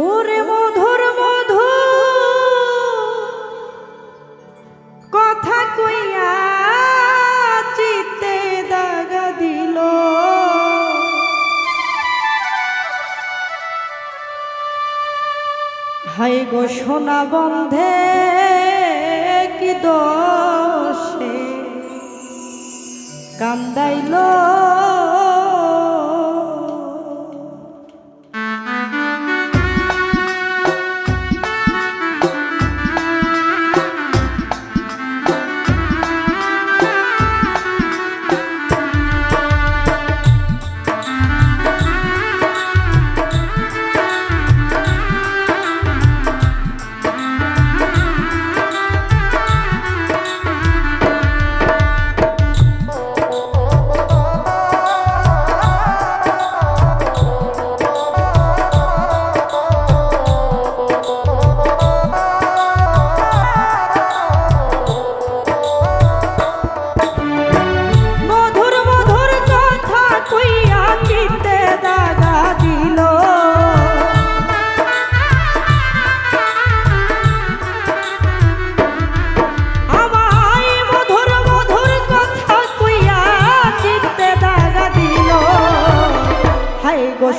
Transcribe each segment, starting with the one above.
ওরে মধুর মধু কথা কইয়া চিতে দাগা দিল। হাই গো সোনা বন্ধে, কি দোষে। কান্দাইলো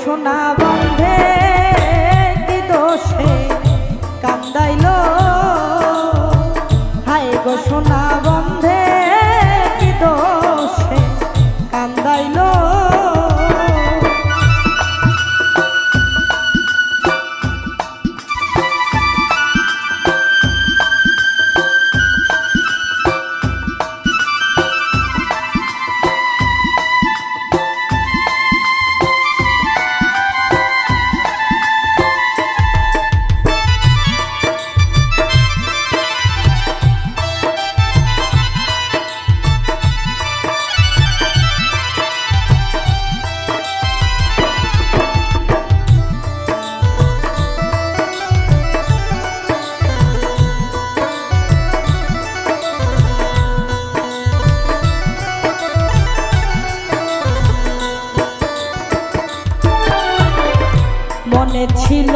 হাই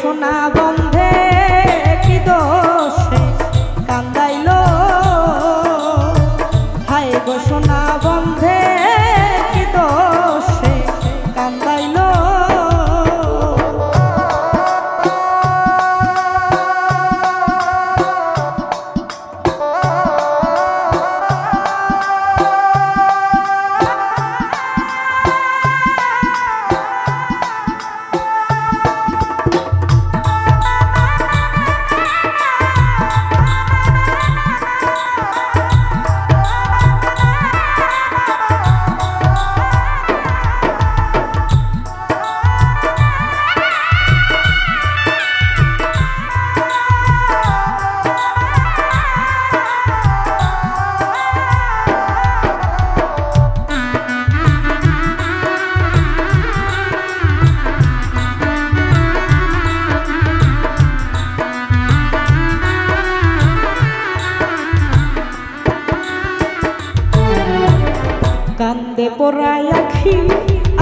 সোনা বন্ধে আখি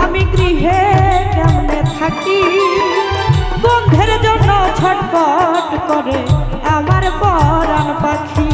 আমি গৃহে কেমনে থাকি? বন্ধের জন্য ছটপট করে আমার পরাণ পাখি।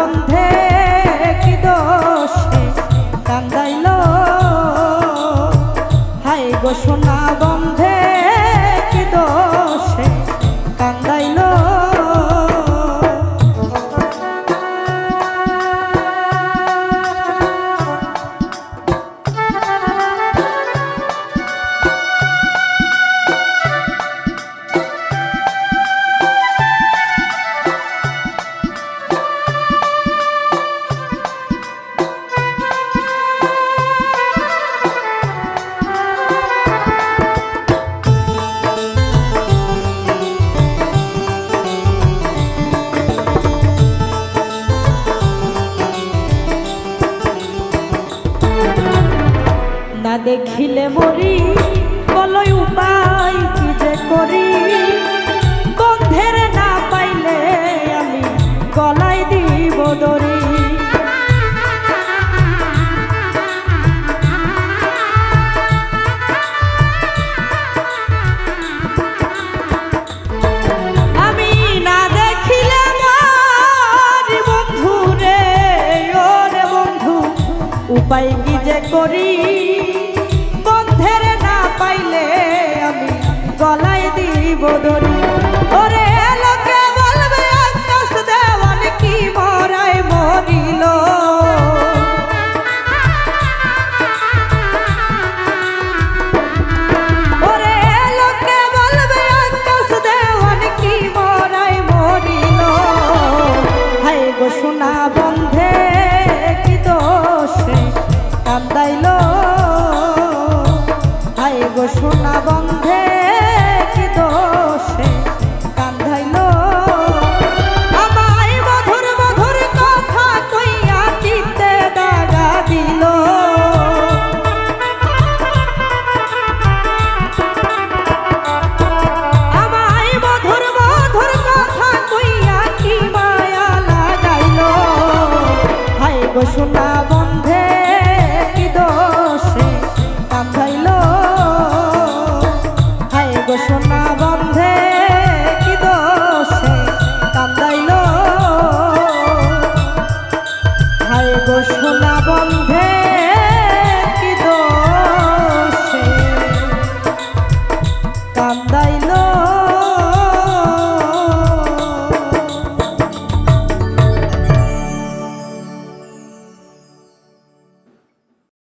দেখিলে মরি বলয় উপায় কি যে করি? গন্ধের না পাইলে আমি গলায় দিব দরি উপায় কি যে করি? বদল